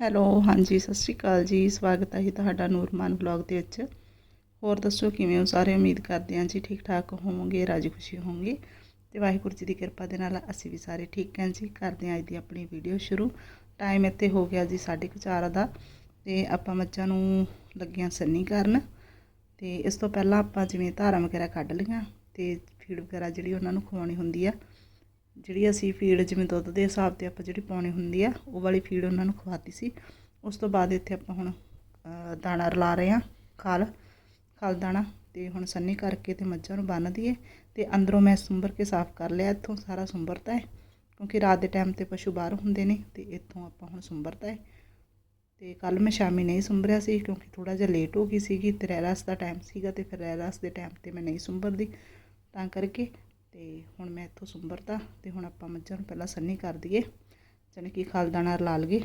Hello, ਹਾਂਜੀ, ਸਤਿ ਸ਼੍ਰੀ ਅਕਾਲ ਜੀ। ਸਵਾਗਤ ਹੈ ਜੀ ਤੁਹਾਡਾ ਨੂਰਮਾਨ ਵਲੌਗ ਦੇ ਵਿੱਚ। ਹੋਰ ਦੱਸੋ, ਕਿਵੇਂ ਹੋ? ਸਾਰੇ ਉਮੀਦ ਕਰਦੇ ਹਾਂ ਜੀ ਠੀਕ ਠਾਕ ਹੋਵੋਗੇ, ਰਾਜੀ ਖੁਸ਼ੀ ਹੋਵੋਗੇ। ਤੇ ਵਾਹਿਗੁਰੂ ਜੀ ਦੀ ਕਿਰਪਾ ਦੇ ਨਾਲ ਅਸੀਂ ਵੀ ਸਾਰੇ ਠੀਕ ਹਾਂ ਜੀ। ਕਰਦੇ ਹਾਂ ਅੱਜ ਦੀ ਆਪਣੀ ਵੀਡੀਓ ਸ਼ੁਰੂ। ਟਾਈਮ ਇੱਥੇ ਹੋ ਗਿਆ ਜੀ 4:30 ਦਾ। ਤੇ ਆਪਾਂ ਮੱਝਾਂ ਨੂੰ ਲੱਗੀਆਂ ਸੰਨੀ ਕਰਨ ਤੇ ਇਸ ਤੋਂ ਪਹਿਲਾਂ ਆਪਾਂ ਜਿਵੇਂ ਧਾਰਾਂ ਵਗੈਰਾ ਕੱਢ ਲਈਆਂ ਤੇ ਫੀਡ ਵਗੈਰਾ ਜਿਹੜੀ ਉਹਨਾਂ ਨੂੰ ਖਵਾਉਣੀ ਹੁੰਦੀ ਆ, ਜਿਹੜੀ ਅਸੀਂ ਫੀਡ ਜਿਵੇਂ ਦੁੱਧ ਦੇ ਹਿਸਾਬ ਤੇ ਆਪਾਂ ਜਿਹੜੀ ਪਾਉਣੀ ਹੁੰਦੀ ਆ, ਉਹ ਵਾਲੀ ਫੀਡ ਉਹਨਾਂ ਨੂੰ ਖਵਾਤੀ ਸੀ। ਉਸ ਤੋਂ ਬਾਅਦ ਇੱਥੇ ਆਪਾਂ ਹੁਣ ਦਾਣਾ ਰਲਾ ਰਹੇ ਆ ਖਾਲ ਖਾਲ ਦਾਣਾ ਤੇ ਹੁਣ ਸੰਨੀ ਕਰਕੇ ਤੇ ਮੱਝਾਂ ਨੂੰ ਬੰਨ ਦਈਏ ਤੇ ਅੰਦਰੋਂ ਮੈਂ ਸੁੰਬਰ ਕੇ ਸਾਫ਼ ਕਰ ਲਿਆ, ਇੱਥੋਂ ਸਾਰਾ ਸੁੰਬਰਤਾ ਹੈ, ਕਿਉਂਕਿ ਰਾਤ ਦੇ ਟਾਈਮ ਤੇ ਪਸ਼ੂ ਬਾਹਰ ਹੁੰਦੇ ਨੇ ਤੇ ਇੱਥੋਂ ਆਪਾਂ ਹੁਣ ਸੁੰਬਰਤਾ ਹੈ। ਤੇ ਕੱਲ ਮੈਂ ਸ਼ਾਮੀ ਨਹੀਂ ਸੁੰਬਰਿਆ ਸੀ ਕਿਉਂਕਿ ਥੋੜਾ ਜਿਹਾ ਲੇਟ ਹੋ ਗਈ ਸੀਗੀ ਤੇ ਰਹਿਰਾਸ ਦਾ ਟਾਈਮ ਸੀਗਾ ਤੇ ਫਿਰ ਰਹਿਰਾਸ ਦੇ ਟਾਈਮ ਤੇ ਮੈਂ ਨਹੀਂ ਸੁੰਬਰਦੀ ਤਾਂ ਕਰਕੇ ਤੇ ਹੁਣ ਮੈਂ ਇੱਥੋਂ ਸੁੰਬਰਤਾ ਤੇ ਹੁਣ ਆਪਾਂ ਮੱਝਾਂ ਨੂੰ ਪਹਿਲਾਂ ਸੰਨੀ ਕਰ ਦਈਏ, ਜਾਣੀ ਕਿ ਖਾਲਦਾਣਾ ਰਲਾ ਲਈਏ।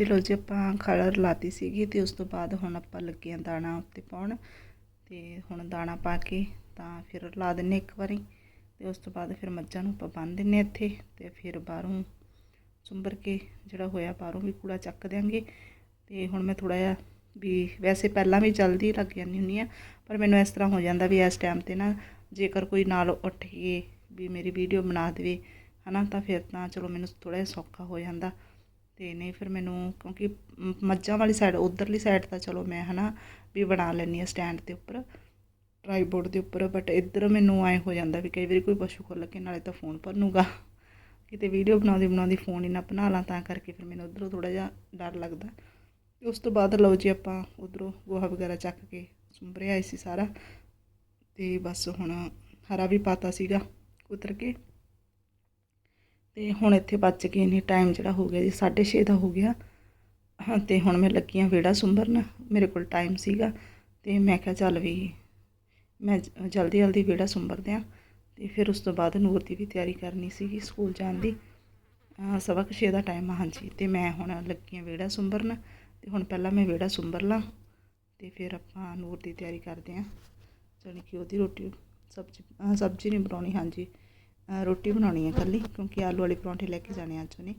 ਹਾਂਜੀ ਲੋ ਜੀ ਆਪਾਂ ਖਲਰ ਲਾਤੀ ਸੀਗੀ ਤੇ ਉਸ ਤੋਂ ਬਾਅਦ ਹੁਣ ਆਪਾਂ ਲੱਗੇ ਆਂ ਦਾਣਾ ਉੱਤੇ ਪਾਉਣ ਤੇ ਹੁਣ ਦਾਣਾ ਪਾ ਕੇ ਤਾਂ ਫਿਰ ਲਾ ਦਿੰਨੇ ਇੱਕ ਵਾਰੀ ਤੇ ਉਸ ਤੋਂ ਬਾਅਦ ਫਿਰ ਮੱਝਾਂ ਨੂੰ ਆਪਾਂ ਬੰਨ ਦਿੰਨੇ ਇੱਥੇ ਤੇ ਫਿਰ ਬਾਹਰੋਂ ਸੁੰਬਰ ਕੇ ਜਿਹੜਾ ਹੋਇਆ ਬਾਹਰੋਂ ਵੀ ਕੂੜਾ ਚੱਕ ਦਿਆਂਗੇ ਤੇ ਹੁਣ ਮੈਂ ਥੋੜਾ ਜਿਹਾ ਵੀ ਵੈਸੇ ਪਹਿਲਾਂ ਵੀ ਜਲਦੀ ਲੱਗ ਜਾਂਦੀ ਹੁੰਦੀ ਆ ਪਰ ਮੈਨੂੰ ਇਸ ਤਰ੍ਹਾਂ ਹੋ ਜਾਂਦਾ ਵੀ ਇਸ ਟਾਈਮ ਤੇ ਨਾ ਜੇਕਰ ਕੋਈ ਨਾਲ ਉੱਠ ਕੇ ਵੀ ਮੇਰੀ ਵੀਡੀਓ ਬਣਾ ਦੇਵੇ, ਹਨਾ, ਤਾਂ ਫਿਰ ਤਾਂ ਚਲੋ ਮੈਨੂੰ ਥੋੜਾ ਜਿਹਾ ਸੌਖਾ ਹੋ ਜਾਂਦਾ। ਤੇ ਨਹੀਂ, ਫਿਰ ਮੈਨੂੰ ਕਿਉਂਕਿ ਮੱਝਾਂ ਵਾਲੀ ਸਾਈਡ ਉਧਰਲੀ ਸਾਈਡ ਤਾਂ ਚਲੋ ਮੈਂ ਹਨਾ ਵੀ ਬਣਾ ਲੈਂਦੀ ਆ ਸਟੈਂਡ ਦੇ ਉੱਪਰ ਟਰਾਈਪੋਡ ਦੇ ਉੱਪਰ ਬਟ ਇੱਧਰ ਮੈਨੂੰ ਐ ਹੋ ਜਾਂਦਾ ਵੀ ਕਈ ਵਾਰੀ ਕੋਈ ਪਸ਼ੂ ਖੁੱਲ ਕੇ ਨਾਲੇ ਤਾਂ ਫੋਨ ਭੰਨੂਗਾ ਕਿਤੇ ਵੀਡੀਓ ਬਣਾਉਂਦੀ ਬਣਾਉਂਦੀ ਫੋਨ ਹੀ ਨਾ ਬਣਾ ਲਾਂ, ਤਾਂ ਕਰਕੇ ਫਿਰ ਮੈਨੂੰ ਉਧਰੋਂ ਥੋੜਾ ਜਿਹਾ ਡਰ ਲੱਗਦਾ। ਤੇ ਉਸ ਤੋਂ ਬਾਅਦ ਲਓ ਜੀ ਆਪਾਂ ਉਧਰੋਂ ਗੋਹਾ ਵਗੈਰਾ ਚੱਕ ਕੇ ਸੁੰਬਰਿਆ ਆਈ ਸੀ ਸਾਰਾ, ਤੇ ਬਸ ਹੁਣ ਹਰਾ ਵੀ ਪਾਤਾ ਸੀਗਾ, ਕੁਤਰ ਕੇ। ਤੇ ਹੁਣ ਇੱਥੇ ਬਚ ਗਏ ਨੇ ਟਾਈਮ ਜਿਹੜਾ ਹੋ ਗਿਆ ਜੀ 6:30 ਦਾ ਹੋ ਗਿਆ। ਹਾਂ, ਤੇ ਹੁਣ ਮੈਂ ਲੱਗੀ ਹਾਂ ਵਿਹੜਾ ਸੁੰਬਰਨ, ਮੇਰੇ ਕੋਲ ਟਾਈਮ ਸੀਗਾ। ਤੇ ਮੈਂ ਕਿਹਾ ਚੱਲ ਵੀ ਮੈਂ ਜ- ਜਲਦੀ ਜਲਦੀ ਵਿਹੜਾ ਸੁੰਬਰ ਦਿਆਂ ਤੇ ਫਿਰ ਉਸ ਤੋਂ ਬਾਅਦ ਨੂਰ ਦੀ ਵੀ ਤਿਆਰੀ ਕਰਨੀ ਸੀਗੀ ਸਕੂਲ ਜਾਣ ਦੀ। ਸਵਾ ਕੁ ਛੇ ਦਾ ਟਾਈਮ ਆ, ਹਾਂਜੀ। ਤੇ ਮੈਂ ਹੁਣ ਲੱਗੀ ਹਾਂ ਵਿਹੜਾ ਸੁੰਬਰਨ। ਤੇ ਹੁਣ ਪਹਿਲਾਂ ਮੈਂ ਵਿਹੜਾ ਸੁੰਬਰ ਲਾਂ। ਤੇ ਫਿਰ ਆਪਾਂ ਨੂਰ ਦੀ ਤਿਆਰੀ ਕਰਦੇ ਹਾਂ। ਜਾਣੀ ਕਿ ਉਹਦੀ ਰੋਟੀ, ਸਬਜ਼ੀ ਸਬਜ਼ੀ ਨਹੀਂ ਬਣਾਉਣੀ, ਹਾਂਜੀ। ਰੋਟੀ ਬਣਾਉਣੀ ਹੈ ਇਕੱਲੀ ਕਿਉਂਕਿ ਆਲੂ ਵਾਲੇ ਪਰੌਂਠੇ ਲੈ ਕੇ ਜਾਣੇ ਆ ਅੱਜ ਉਹਨੇ।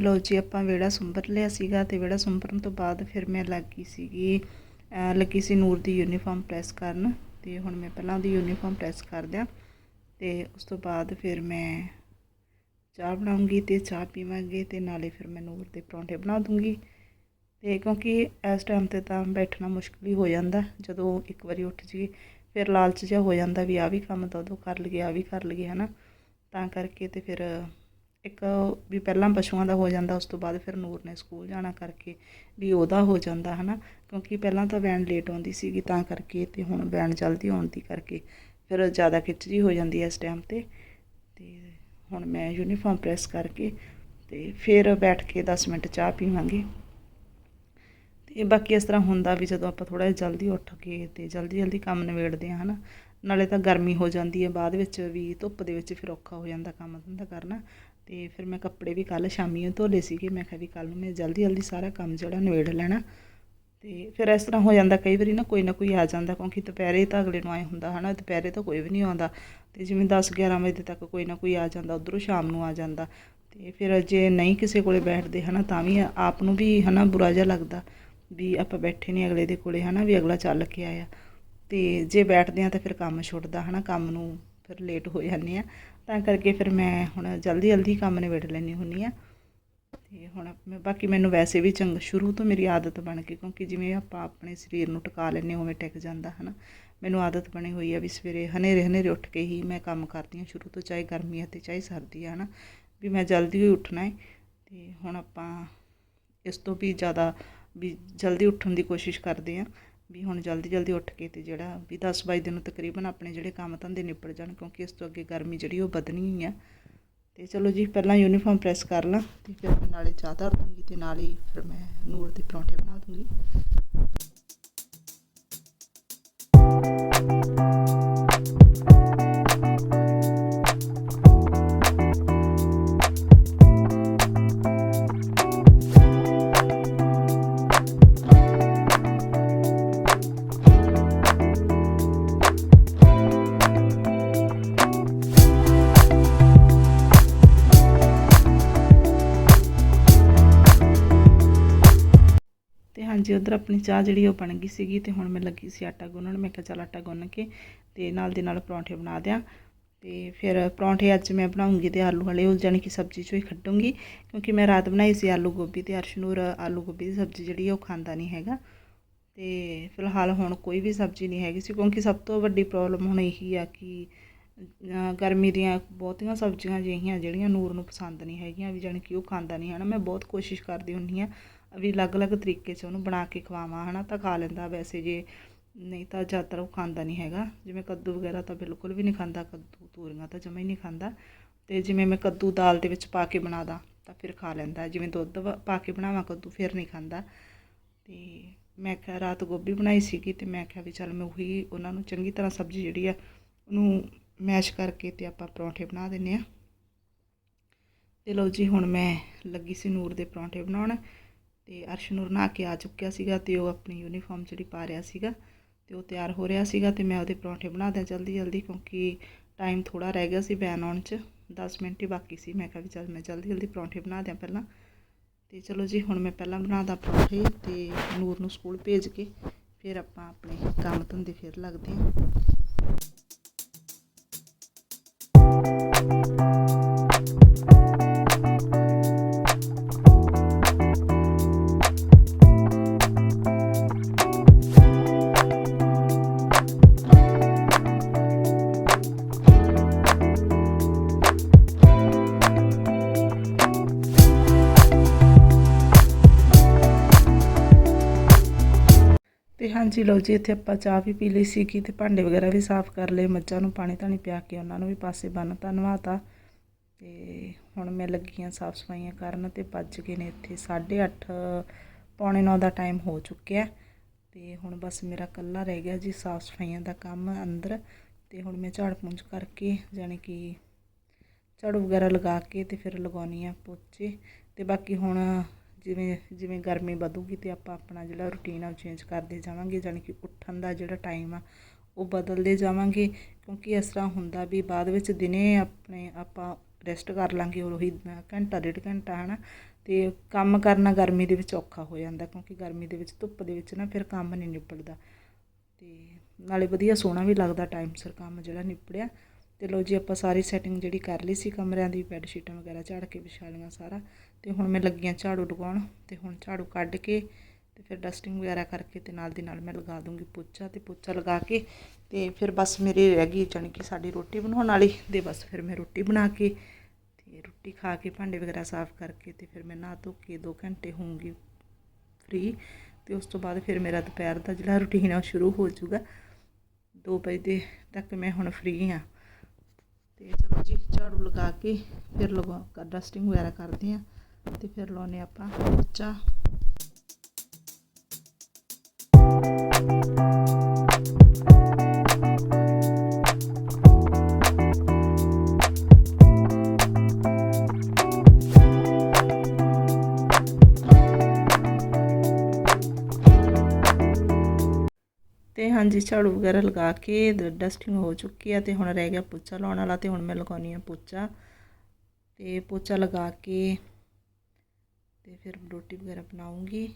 ਲਓ ਜੀ, ਆਪਾਂ ਵਿਹੜਾ ਸੁੰਬਰ ਲਿਆ ਸੀਗਾ ਤੇ ਵਿਹੜਾ ਸੁੰਬਰਨ ਤੋਂ ਬਾਅਦ ਫਿਰ ਮੈਂ ਲੱਗੀ ਸੀਗੀ ਲੱਗੀ ਸੀ ਨੂਰ ਦੀ ਯੂਨੀਫਾਰਮ ਪ੍ਰੈਸ ਕਰਨ ਤੇ ਹੁਣ ਮੈਂ ਪਹਿਲਾਂ ਉਹਦੀ ਯੂਨੀਫਾਰਮ ਪ੍ਰੈਸ ਕਰ ਦਿਆਂ ਤੇ ਉਸ ਤੋਂ ਬਾਅਦ ਫਿਰ ਮੈਂ ਚਾਹ ਬਣਾਉਂਗੀ ਤੇ ਚਾਹ ਪੀਵਾਂਗੇ ਤੇ ਨਾਲੇ ਫਿਰ ਮੈਂ ਨੂਰ ਦੇ ਪਰੌਂਠੇ ਬਣਾ ਦੂੰਗੀ। ਤੇ ਕਿਉਂਕਿ ਇਸ ਟਾਈਮ ਤੇ ਤਾਂ ਬੈਠਣਾ ਮੁਸ਼ਕਲ ਹੀ ਹੋ ਜਾਂਦਾ, ਜਦੋਂ ਇੱਕ ਵਾਰੀ ਉੱਠ ਜੀ ਫਿਰ ਲਾਲਚ ਜਿਹਾ ਹੋ ਜਾਂਦਾ ਵੀ ਆ ਵੀ ਕੰਮ ਤਾਂ ਉਦੋਂ ਕਰ ਲਈਏ ਆ ਵੀ ਕਰ ਲਈਏ, ਹਨਾ? ਤਾਂ ਕਰਕੇ ਤੇ ਫਿਰ ਇੱਕ ਵੀ ਪਹਿਲਾਂ ਪਸ਼ੂਆਂ ਦਾ ਹੋ ਜਾਂਦਾ, ਉਸ ਤੋਂ ਬਾਅਦ ਫਿਰ ਨੂਰ ਨੇ ਸਕੂਲ ਜਾਣਾ ਕਰਕੇ ਵੀ ਉਹਦਾ ਹੋ ਜਾਂਦਾ, ਹਨਾ? ਕਿਉਂਕਿ ਪਹਿਲਾਂ ਤਾਂ ਵੈਨ ਲੇਟ ਆਉਂਦੀ ਸੀਗੀ, ਤਾਂ ਕਰਕੇ ਤੇ ਹੁਣ ਵੈਨ ਜਲਦੀ ਆਉਣ ਦੀ ਕਰਕੇ ਫਿਰ ਜ਼ਿਆਦਾ ਖਿੱਚ ਹੋ ਜਾਂਦੀ ਹੈ ਇਸ ਟਾਈਮ ਤੇ। ਤੇ ਹੁਣ ਮੈਂ ਯੂਨੀਫਾਰਮ ਪ੍ਰੈਸ ਕਰਕੇ ਤੇ ਫਿਰ ਬੈਠ ਕੇ 10 ਮਿੰਟ ਚਾਹ ਪੀਵਾਂਗੇ। ਤੇ ਬਾਕੀ ਇਸ ਤਰ੍ਹਾਂ ਹੁੰਦਾ ਵੀ ਜਦੋਂ ਆਪਾਂ ਥੋੜਾ ਜਿਹਾ ਜਲਦੀ ਉੱਠ ਕੇ ਤੇ ਜਲਦੀ ਜਲਦੀ ਕੰਮ ਨਿਬੇੜਦੇ ਹਾਂ, ਹਨਾ? ਨਾਲੇ ਤਾਂ ਗਰਮੀ ਹੋ ਜਾਂਦੀ ਹੈ, ਬਾਅਦ ਵਿੱਚ ਵੀ ਧੁੱਪ ਦੇ ਵਿੱਚ ਫਿਰ ਔਖਾ ਹੋ ਜਾਂਦਾ ਕੰਮ ਧੰਦਾ ਕਰਨਾ। ਤੇ ਫਿਰ ਮੈਂ ਕੱਪੜੇ ਵੀ ਕੱਲ ਸ਼ਾਮੀ ਓ ਧੋਲੇ ਸੀਗੇ। ਮੈਂ ਕਿਹਾ ਵੀ ਕੱਲ ਨੂੰ ਮੈਂ ਜਲਦੀ ਜਲਦੀ ਸਾਰਾ ਕੰਮ ਜਿਹੜਾ ਨਿਬੇੜ ਲੈਣਾ। ਤੇ ਫਿਰ ਇਸ ਤਰ੍ਹਾਂ ਹੋ ਜਾਂਦਾ ਕਈ ਵਾਰੀ ਨਾ ਕੋਈ ਨਾ ਕੋਈ ਆ ਜਾਂਦਾ ਕਿਉਂਕਿ ਦੁਪਹਿਰੇ ਤਾਂ ਅਗਲੇ ਨੂੰ ਆਏ ਹੁੰਦਾ ਹਨਾ, ਦੁਪਹਿਰੇ ਤਾਂ ਕੋਈ ਵੀ ਨਹੀਂ ਆਉਂਦਾ। ਤੇ ਜਿਵੇਂ 10 11 ਵਜੇ ਤੱਕ ਕੋਈ ਨਾ ਕੋਈ ਆ ਜਾਂਦਾ, ਉਧਰੋਂ ਸ਼ਾਮ ਨੂੰ ਆ ਜਾਂਦਾ। ਤੇ ਫਿਰ ਜੇ ਨਹੀਂ ਕਿਸੇ ਕੋਲੇ ਬੈਠਦੇ ਹਨਾ, ਤਾਂ ਵੀ ਆਪ ਨੂੰ ਵੀ ਹਨਾ ਬੁਰਾ ਜਿਹਾ ਲੱਗਦਾ ਵੀ ਆਪਾਂ ਬੈਠੇ ਨਹੀਂ ਅਗਲੇ ਦੇ ਕੋਲੇ ਹਨਾ, ਵੀ ਅਗਲਾ ਚੱਲ ਕੇ ਆਇਆ। ਤੇ ਜੇ ਬੈਠਦੇ ਆ ਤਾਂ ਫਿਰ ਕੰਮ ਛੁੱਟਦਾ ਹਨਾ, ਕੰਮ ਨੂੰ ਫਿਰ ਲੇਟ ਹੋ ਜਾਂਦੇ ਆ। ਤਾਂ ਕਰਕੇ ਫਿਰ ਮੈਂ ਹੁਣ ਜਲਦੀ ਜਲਦੀ ਕੰਮ ਨਿਬੇੜ ਲੈਂਦੀ ਹੁੰਦੀ ਆ। ਤੇ ਹੁਣ ਮੈਂ ਬਾਕੀ ਮੈਨੂੰ ਵੈਸੇ ਵੀ ਚੰਗ, ਸ਼ੁਰੂ ਤੋਂ ਮੇਰੀ ਆਦਤ ਬਣ ਗਈ, ਕਿਉਂਕਿ ਜਿਵੇਂ ਆਪਾਂ ਆਪਣੇ ਸਰੀਰ ਨੂੰ ਟਿਕਾ ਲੈਂਦੇ ਉਵੇਂ ਟਿਕ ਜਾਂਦਾ, ਹਨਾ। ਮੈਨੂੰ ਆਦਤ ਬਣੀ ਹੋਈ ਆ ਵੀ ਸਵੇਰੇ ਹਨੇਰੇ ਹਨੇਰੇ ਉੱਠ ਕੇ ਹੀ ਮੈਂ ਕੰਮ ਕਰਦੀ ਹਾਂ, ਸ਼ੁਰੂ ਤੋਂ ਚਾਹੇ ਗਰਮੀ ਆ ਤੇ ਚਾਹੇ ਸਰਦੀ ਹੈ ਹਨਾ। ਵੀ ਮੈਂ ਜਲਦੀ ਹੀ ਉੱਠਣਾ ਹੈ ਤੇ ਹੁਣ ਆਪਾਂ ਇਸ ਤੋਂ ਵੀ ਜ਼ਿਆਦਾ ਵੀ ਜਲਦੀ ਉੱਠਣ ਦੀ ਕੋਸ਼ਿਸ਼ ਕਰਦੇ ਹਾਂ। ਵੀ ਹੁਣ ਜਲਦੀ ਜਲਦੀ ਉੱਠ ਕੇ ਤੇ ਜਿਹੜਾ ਵੀ 10 ਵਜੇ ਦਿਨ ਨੂੰ ਤਕਰੀਬਨ ਆਪਣੇ ਜਿਹੜੇ ਕੰਮ ਧੰਦੇ ਨਿਬੜ ਜਾਣ ਕਿਉਂਕਿ ਇਸ ਤੋਂ ਅੱਗੇ ਗਰਮੀ ਜਿਹੜੀ ਉਹ ਵਧਣੀ ਆ। ਤੇ ਚਲੋ ਜੀ, ਪਹਿਲਾਂ ਯੂਨੀਫਾਰਮ ਪ੍ਰੈਸ ਕਰ ਲਾਂ ਤੇ ਫਿਰ ਮੈਂ ਨਾਲੇ ਚਾਹ ਧਰ ਦੂੰਗੀ ਤੇ ਨਾਲ ਹੀ ਫਿਰ ਮੈਂ ਨੂਰ ਦੇ ਪਰੌਂਠੇ ਬਣਾ ਦੂੰਗੀ। ਹਾਂਜੀ ਉਧਰ ਆਪਣੀ ਚਾਹ ਜਿਹੜੀ ਉਹ ਬਣ ਗਈ ਸੀਗੀ ਤੇ ਹੁਣ ਮੈਂ ਲੱਗੀ ਸੀ ਆਟਾ ਗੁੰਨਣ। ਮੈਂ ਕਿਹਾ ਚੱਲ ਆਟਾ ਗੁੰਨ ਕੇ ਤੇ ਨਾਲ ਦੇ ਨਾਲ ਪਰੌਂਠੇ ਬਣਾ ਦਿਆਂ। ਤੇ ਫਿਰ ਪਰੌਂਠੇ ਅੱਜ ਮੈਂ ਬਣਾਉਂਗੀ ਤੇ ਆਲੂ ਵਾਲੇ, ਉਹ ਜਾਣੀ ਕਿ ਸਬਜ਼ੀ ਚੋਂ ਹੀ ਕੱਢੂੰਗੀ ਕਿਉਂਕਿ ਮੈਂ ਰਾਤ ਬਣਾਈ ਸੀ ਆਲੂ ਗੋਭੀ ਤੇ ਅਰਸ਼ਨੂਰ ਆਲੂ ਗੋਭੀ ਦੀ ਸਬਜ਼ੀ ਜਿਹੜੀ ਆ ਉਹ ਖਾਂਦਾ ਨਹੀਂ ਹੈਗਾ। ਤੇ ਫਿਲਹਾਲ ਹੁਣ ਕੋਈ ਵੀ ਸਬਜ਼ੀ ਨਹੀਂ ਹੈਗੀ ਸੀ ਕਿਉਂਕਿ ਸਭ ਤੋਂ ਵੱਡੀ ਪ੍ਰੋਬਲਮ ਹੁਣ ਇਹੀ ਆ ਕਿ ਗਰਮੀ ਦੀਆਂ ਬਹੁਤੀਆਂ ਸਬਜ਼ੀਆਂ ਜਿਹੀਆਂ ਜਿਹੜੀਆਂ ਨੂਰ ਨੂੰ ਪਸੰਦ ਨਹੀਂ ਹੈਗੀਆਂ ਵੀ ਜਾਣੀ ਕਿ ਉਹ ਖਾਂਦਾ ਨਹੀਂ ਹੈ ਨਾ। ਮੈਂ ਬਹੁਤ ਕੋਸ਼ਿਸ਼ ਕਰਦੀ ਹੁੰਦੀ ਆ ਵੀ ਅਲੱਗ-ਅਲੱਗ ਤਰੀਕੇ 'ਚ ਉਹਨੂੰ ਬਣਾ ਕੇ ਖਵਾਵਾਂ, ਹਨਾ, ਤਾਂ ਖਾ ਲੈਂਦਾ ਵੈਸੇ ਜੇ, ਨਹੀਂ ਤਾਂ ਜ਼ਿਆਦਾਤਰ ਉਹ ਖਾਂਦਾ ਨਹੀਂ ਹੈਗਾ। ਜਿਵੇਂ ਕੱਦੂ ਵਗੈਰਾ ਤਾਂ ਬਿਲਕੁਲ ਵੀ ਨਹੀਂ ਖਾਂਦਾ, ਕੱਦੂ, ਤੋਰੀਆਂ ਤਾਂ ਜਮਾ ਹੀ ਨਹੀਂ ਖਾਂਦਾ। ਤੇ ਜਿਵੇਂ ਮੈਂ ਕੱਦੂ ਦਾਲ ਦੇ ਵਿੱਚ ਪਾ ਕੇ ਬਣਾਦਾ, ਤਾਂ ਫਿਰ ਖਾ ਲੈਂਦਾ। ਜਿਵੇਂ ਦੁੱਧ ਵਾ- ਪਾ ਕੇ ਬਣਾਵਾਂ, ਕੱਦੂ ਫਿਰ ਨਹੀਂ ਖਾਂਦਾ। ਤੇ ਮੈਂ ਕਿਹਾ ਰਾਤ ਗੋਭੀ ਬਣਾਈ ਸੀਗੀ, ਤੇ ਮੈਂ ਕਿਹਾ ਵੀ ਚੱਲ ਮੈਂ ਉਹੀ, ਉਹਨਾਂ ਨੂੰ ਚੰਗੀ ਤਰ੍ਹਾਂ ਸਬਜ਼ੀ ਜਿਹੜੀ ਆ, ਉਹਨੂੰ ਮੈਸ਼ ਕਰਕੇ ਤੇ ਆਪਾਂ ਪਰੌਂਠੇ ਬਣਾ ਦਿੰਨੇ ਆ। ਤੇ ਲਓ ਜੀ, ਹੁਣ ਮੈਂ ਲੱਗੀ ਸੀ ਨੂਰ ਦੇ ਪਰੌਂਠੇ ਬਣਾਉਣ। ਤੇ ਅਰਸ਼ ਨੂਰ ਨਹਾ ਕੇ ਆ ਚੁੱਕਿਆ ਸੀਗਾ ਤੇ ਉਹ ਆਪਣੀ ਯੂਨੀਫਾਰਮ ਜਿਹੜੀ ਪਾ ਰਿਹਾ ਸੀਗਾ ਤੇ ਉਹ ਤਿਆਰ ਹੋ ਰਿਹਾ ਸੀਗਾ ਤੇ ਮੈਂ ਉਹਦੇ ਪਰੌਂਠੇ ਬਣਾ ਦਿਆਂ ਜਲਦੀ ਜਲਦੀ ਕਿਉਂਕਿ ਟਾਈਮ ਥੋੜਾ ਰਹਿ ਗਿਆ ਸੀ ਬੈਨ ਆਉਣ 'ਚ। 10 ਮਿੰਟ ਹੀ ਬਾਕੀ ਸੀ। ਮੈਂ ਕਿਹਾ ਵੀ ਚੱਲ ਮੈਂ ਜਲਦੀ ਜਲਦੀ ਪਰੌਂਠੇ ਬਣਾ ਦਿਆਂ ਪਹਿਲਾਂ। ਤੇ ਚਲੋ ਜੀ, ਹੁਣ ਮੈਂ ਪਹਿਲਾਂ ਬਣਾਦਾ ਪਰੌਂਠੇ ਤੇ ਨੂਰ ਨੂੰ ਸਕੂਲ ਭੇਜ ਕੇ ਫਿਰ ਆਪਾਂ ਆਪਣੇ ਕੰਮ ਧੰਦੇ ਫਿਰ ਲੱਗਦੇ ਹਾਂ। ਤੇ ਲਓ ਜੀ, ਇੱਥੇ ਆਪਾਂ ਚਾਹ ਵੀ ਪੀ ਲਈ ਸੀਗੀ ਤੇ ਭਾਂਡੇ ਵਗੈਰਾ ਵੀ ਸਾਫ਼ ਕਰ ਲਏ, ਮੱਝਾਂ ਨੂੰ ਪਾਣੀ ਧਾਣੀ ਪਿਆ ਕੇ ਉਹਨਾਂ ਨੂੰ ਵੀ ਪਾਸੇ ਬੰਨ ਧੰਨਵਾਤਾ ਤੇ ਹੁਣ ਮੈਂ ਲੱਗੀ ਹਾਂ ਸਾਫ਼ ਸਫਾਈਆਂ ਕਰਨ ਤੇ ਵੱਜ ਗਏ ਨੇ ਇੱਥੇ 8:30 ਪੌਣੇ 9 ਦਾ ਟਾਈਮ ਹੋ ਚੁੱਕਿਆ। ਤੇ ਹੁਣ ਬਸ ਮੇਰਾ ਕੱਲਾ ਰਹਿ ਗਿਆ ਜੀ ਸਾਫ਼ ਸਫਾਈਆਂ ਦਾ ਕੰਮ ਅੰਦਰ। ਤੇ ਹੁਣ ਮੈਂ ਝਾੜ ਪੂੰਝ ਕਰਕੇ ਜਾਣੀ ਕਿ ਝਾੜੂ ਵਗੈਰਾ ਲਗਾ ਕੇ ਤੇ ਫਿਰ ਲਗਾਉਣੀ ਆ ਪੋਚੇ। ਤੇ ਬਾਕੀ ਹੁਣ ਜਿਵੇਂ ਜਿਵੇਂ ਗਰਮੀ ਵਧੂਗੀ ਅਤੇ ਆਪਾਂ ਆਪਣਾ ਜਿਹੜਾ ਰੂਟੀਨ ਆ ਉਹ ਚੇਂਜ ਕਰਦੇ ਜਾਵਾਂਗੇ, ਜਾਣੀ ਕਿ ਉੱਠਣ ਦਾ ਜਿਹੜਾ ਟਾਈਮ ਆ, ਉਹ ਬਦਲਦੇ ਜਾਵਾਂਗੇ, ਕਿਉਂਕਿ ਇਸ ਤਰ੍ਹਾਂ ਹੁੰਦਾ ਵੀ ਬਾਅਦ ਵਿੱਚ ਦਿਨੇ ਆਪਣੇ ਆਪਾਂ ਰੈਸਟ ਕਰ ਲਾਂਗੇ, ਉਹੀ ਘੰਟਾ, ਡੇਢ ਘੰਟਾ, ਹਨਾ, ਤੇ ਕੰਮ ਕਰਨਾ ਗਰਮੀ ਦੇ ਵਿੱਚ ਔਖਾ ਹੋ ਜਾਂਦਾ, ਕਿਉਂਕਿ ਗਰਮੀ ਦੇ ਵਿੱਚ ਧੁੱਪ ਦੇ ਵਿੱਚ ਨਾ ਫਿਰ ਕੰਮ ਨਹੀਂ ਨਿਬੜਦਾ। ਤੇ ਨਾਲੇ ਵਧੀਆ ਸੋਹਣਾ ਵੀ ਲੱਗਦਾ ਟਾਈਮ ਸਿਰ ਕੰਮ ਜਿਹੜਾ ਨਿਬੜਿਆ। ਤੇ ਲੋ ਜੀ, ਆਪਾਂ ਸਾਰੀ ਸੈਟਿੰਗ ਜਿਹੜੀ ਕਰ ਲਈ ਸੀ, ਕਮਰਿਆਂ ਦੀ ਬੈੱਡ ਸ਼ੀਟਾਂ ਵਗੈਰਾ, ਝਾੜ ਕੇ ਵਿਛਾ ਲਈਆਂ ਸਾਰਾ। ਤੇ ਹੁਣ ਮੈਂ ਲੱਗੀਆਂ ਝਾੜੂ ਲਗਾਉਣ ਤੇ ਹੁਣ ਝਾੜੂ ਕੱਢ ਕੇ ਤੇ ਫਿਰ ਡਸਟਿੰਗ ਵਗੈਰਾ ਕਰਕੇ ਤੇ ਨਾਲ ਦੀ ਨਾਲ ਮੈਂ ਲਗਾ ਦੂੰਗੀ ਪੋਚਾ ਤੇ ਪੋਚਾ ਲਗਾ ਕੇ ਤੇ ਫਿਰ ਬਸ ਮੇਰੀ ਰਹਿ ਗਈ ਜਾਣੀ ਕਿ ਸਾਡੀ ਰੋਟੀ ਬਣਾਉਣ ਵਾਲੀ ਤੇ ਬਸ ਫਿਰ ਮੈਂ ਰੋਟੀ ਬਣਾ ਕੇ ਤੇ ਰੋਟੀ ਖਾ ਕੇ ਭਾਂਡੇ ਵਗੈਰਾ ਸਾਫ਼ ਕਰਕੇ ਤੇ ਫਿਰ ਮੈਂ ਨਹਾ ਧੋ ਕੇ 2 ਘੰਟੇ ਹੋਊਂਗੀ ਫ੍ਰੀ ਤੇ ਉਸ ਤੋਂ ਬਾਅਦ ਫਿਰ ਮੇਰਾ ਦੁਪਹਿਰ ਦਾ ਜਿਹੜਾ ਰੁਟੀਨ ਆ ਉਹ ਸ਼ੁਰੂ ਹੋ ਜਾਊਗਾ। 2 ਵਜੇ ਤੱਕ ਮੈਂ ਹੁਣ ਫ੍ਰੀ ਹਾਂ ਤੇ ਚਲੋ ਜੀ, ਝਾੜੂ ਲਗਾ ਕੇ ਫਿਰ ਲਗਾ ਡਸਟਿੰਗ ਵਗੈਰਾ ਕਰਦੇ ਆ। ਤੇ ਫਿਰ ਲਾਉਨੇ ਆਪਾਂ ਪੋਚਾ ਤੇ ਹਾਂਜੀ, ਝਾੜੂ ਵਗੈਰਾ ਲਗਾ ਕੇ ਡਸਟਿੰਗ ਹੋ ਚੁੱਕੀ ਆ ਤੇ ਹੁਣ ਰਹਿ ਗਿਆ ਪੋਚਾ ਲਾਉਣ ਵਾਲਾ ਤੇ ਹੁਣ ਮੈਂ ਲਗਾਉਣੀ ਆ ਪੋਚਾ। ਤੇ ਪੋਚਾ ਲਗਾ ਕੇ ਤੇ ਫਿਰ ਰੋਟੀ ਵਗੈਰਾ ਬਣਾਉਂਗੀ।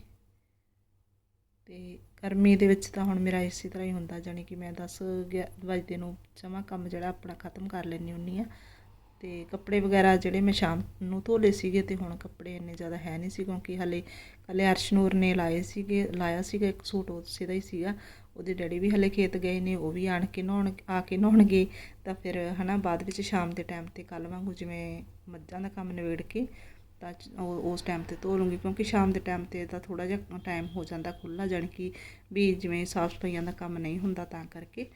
ਤੇ ਗਰਮੀ ਦੇ ਵਿੱਚ ਤਾਂ ਹੁਣ ਮੇਰਾ ਇਸੇ ਤਰ੍ਹਾਂ ਹੀ ਹੁੰਦਾ, ਜਾਣੀ ਕਿ ਮੈਂ 10 ਗਿਆ- ਵਜੇ ਨੂੰ ਜਮਾ ਕੰਮ ਜਿਹੜਾ ਆਪਣਾ ਖਤਮ ਕਰ ਲੈਣੀ ਹੁੰਨੀ ਆ ਤੇ ਕੱਪੜੇ ਵਗੈਰਾ ਜਿਹੜੇ ਮੈਂ ਸ਼ਾਮ ਨੂੰ ਧੋ ਲਏ ਸੀਗੇ ਤੇ ਹੁਣ ਕੱਪੜੇ ਇੰਨੇ ਜ਼ਿਆਦਾ ਹੈ ਨਹੀਂ ਸੀ, ਕਿਉਂਕਿ ਹਲੇ ਹਲੇ ਅਰਸ਼ਨੂਰ ਨੇ ਲਾਏ ਸੀਗੇ, ਲਾਇਆ ਸੀਗਾ ਇੱਕ ਸੂਟ ਉਸੇ ਦਾ ਹੀ ਸੀਗਾ। ਉਹਦੇ ਡੈਡੀ ਵੀ ਹਲੇ ਖੇਤ ਗਏ ਨੇ, ਉਹ ਵੀ ਆਣ ਕੇ ਨਹਾਉਣ, ਆ ਕੇ ਨਹਾਉਣਗੇ। ਤਾਂ ਫਿਰ ਹਨਾ, ਬਾਅਦ ਵਿੱਚ ਸ਼ਾਮ ਦੇ ਟਾਈਮ ਤੇ ਕੱਲ ਵਾਂਗੂ ਜਿਵੇਂ ਮੱਝਾਂ ਦਾ ਕੰਮ ਨਿਬੇੜ ਕੇ ਤਾਂ ਉਸ ਟਾਈਮ ਤੇ ਧੋ ਲੂੰਗੀ ਕਿਉਂਕਿ ਸ਼ਾਮ ਦੇ ਟਾਈਮ ਤੇ ਤਾਂ ਥੋੜਾ ਜਿਹਾ ਟਾਈਮ ਹੋ ਜਾਂਦਾ ਖੁੱਲਾ ਜਾਣੀ ਕਿ ਵੀ ਜਿਵੇਂ ਸਾਫ਼ ਸਫਾਈਆਂ ਦਾ ਕੰਮ ਨਹੀਂ ਹੁੰਦਾ ਤਾਂ ਕਰਕੇ।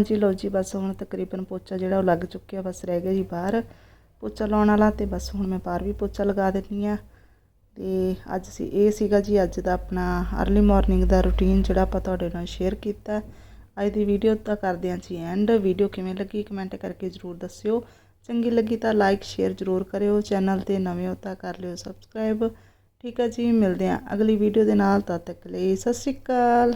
ਹਾਂਜੀ, ਲਓ ਜੀ, ਬਸ ਹੁਣ ਤਕਰੀਬਨ ਪੋਚਾ ਜਿਹੜਾ ਉਹ ਲੱਗ ਚੁੱਕਿਆ, ਬਸ ਰਹਿ ਗਿਆ ਜੀ ਬਾਹਰ। ਪੋਚਾ ਲਾਉਣ ਵਾਲਾ ਤੇ ਬਸ ਹੁਣ ਮੈਂ ਬਾਹਰ ਵੀ ਪੋਚਾ ਲਗਾ ਦਿੰਨੀ ਆ ਤੇ ਅੱਜ ਸੀ, ਇਹ ਸੀਗਾ ਜੀ ਅੱਜ ਦਾ ਆਪਣਾ अर्ਲੀ ਮਾਰਨਿੰਗ ਦਾ ਰੁਟੀਨ ਜਿਹੜਾ ਆਪਾਂ ਤੁਹਾਡੇ ਨਾਲ ਸ਼ੇਅਰ ਕੀਤਾ। ਅੱਜ ਦੀ ਵੀਡੀਓ ਤਾਂ ਕਰਦੇ ਹਾਂ ਜੀ ਐਂਡ ਵੀਡੀਓ ਕਿਵੇਂ ਲੱਗੀ ਕਮੈਂਟ ਕਰਕੇ ਜ਼ਰੂਰ ਦੱਸਿਓ। ਚੰਗੀ ਲੱਗੀ ਤਾਂ ਲਾਈਕ ਸ਼ੇਅਰ ਜ਼ਰੂਰ ਕਰਿਓ। ਚੈਨਲ ਤੇ ਨਵੇਂ ਹੋ ਤਾਂ ਕਰ ਲਿਓ ਸਬਸਕ੍ਰਾਈਬ ਠੀਕ ਹੈ ਜੀ, ਮਿਲਦੇ ਹਾਂ ਅਗਲੀ ਵੀਡੀਓ ਦੇ ਨਾਲ, ਤਦ ਤੱਕ ਲਈ ਸਤਿ ਸ਼੍ਰੀ ਅਕਾਲ।